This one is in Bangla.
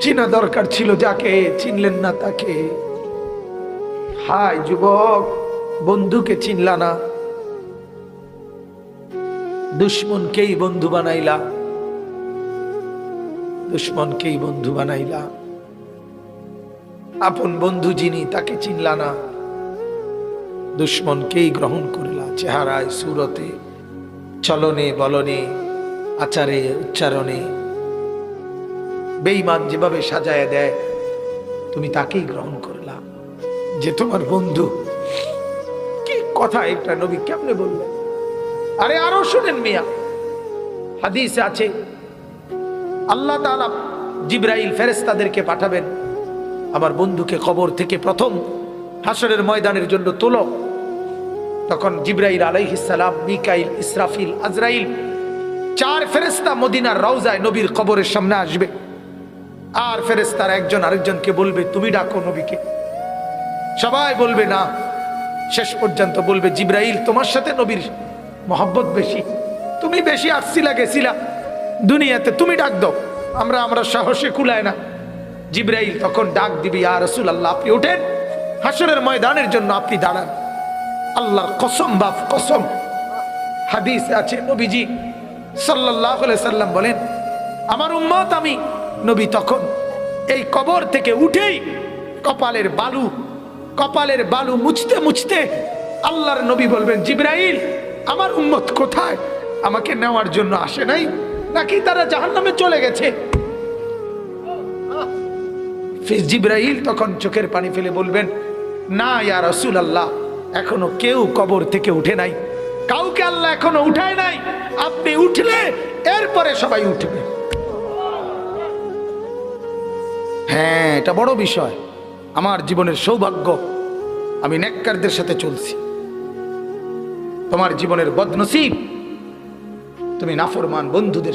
চিনা দরকার ছিল যাকে, চিনলেন না তাকে। হায় যুবক, বন্ধুকে চিনলা না। দুশ্মনকেই বন্ধু বানাইলা। দুশ্মনকেই বন্ধু বানাইলা। আপন বন্ধু যিনি, তাকে চিনলা না। দুশ্মনকেই গ্রহণ করলা। চেহারায়, সুরতে, চলনে, বলনে, আচারে, উচ্চারণে। বেঈমান যেভাবে সাজায় দেয়, তুমি তাকেই গ্রহণ করলা। যে তোমার বন্ধু, কি কথা এটা নবী কেমনে বললেন আরে আরও শুনেন মিয়া, হাদিস আছে, আল্লাহ তাআলা জিব্রাইল ফেরেশতাদেরকে পাঠাবেন, আমার বন্ধুকে কবর থেকে প্রথম হাসরের ময়দানের জন্য তোলো। তখন জিব্রাইল আলাইহিসসালাম মিকাইল, ইসরাফিল, আজরাইল, চার ফেরেশতা মদিনার রওজায় নবীর কবরের সামনে আসবে। আর ফেরেশতার একজন আরেকজনকে বলবে, তুমি ডাকো নবীকে। সবাই বলবে, না। শেষ পর্যন্ত বলবে, জিব্রাইল, তোমার সাথে নবীর মহব্বত বেশি। তুমি বেশি আসছিলা গেছিলা দুনিয়াতে, তুমি ডাক দাও। আমরা আমরা সাহসে কুলায় না। জিব্রাইল তখন ডাক দিবি আর রসুল আল্লাহ আপনি ওঠেন। হাসরের ময়দানের জন্য আপনি দাঁড়ান। আল্লাহর কসম, বাপ কসম। হাদিস আছে, নবীজি সাল্লাহ সাল্লাম বলেন, আমার উম্মত আমি নবী তখন এই কবর থেকে উঠেই কপালের বালু কপালের বালু মুছতে মুছতে আল্লাহর নবী বলবেন, জিব্রাইল, আমার উম্মত কোথায়? আমাকে নেওয়ার জন্য আসে নাই? নাকি তারা জাহান্নামে চলে গেছে? জিব্রাইল তখন চোখের পানি ফেলে বলবেন, না ইয়া রসুল আল্লাহ এখনও কেউ কবর থেকে উঠে নাই। কাউকে আল্লাহ এখনও উঠায় নাই। আপনি উঠলে এরপরে সবাই উঠবে। হ্যাঁ এটা বড় বিষয়। আমার জীবনের সৌভাগ্য, আমি নেককারদের সাথে চলছি। তোমার জীবনের বদনসিব, তুমি নাফরমান বন্ধুদের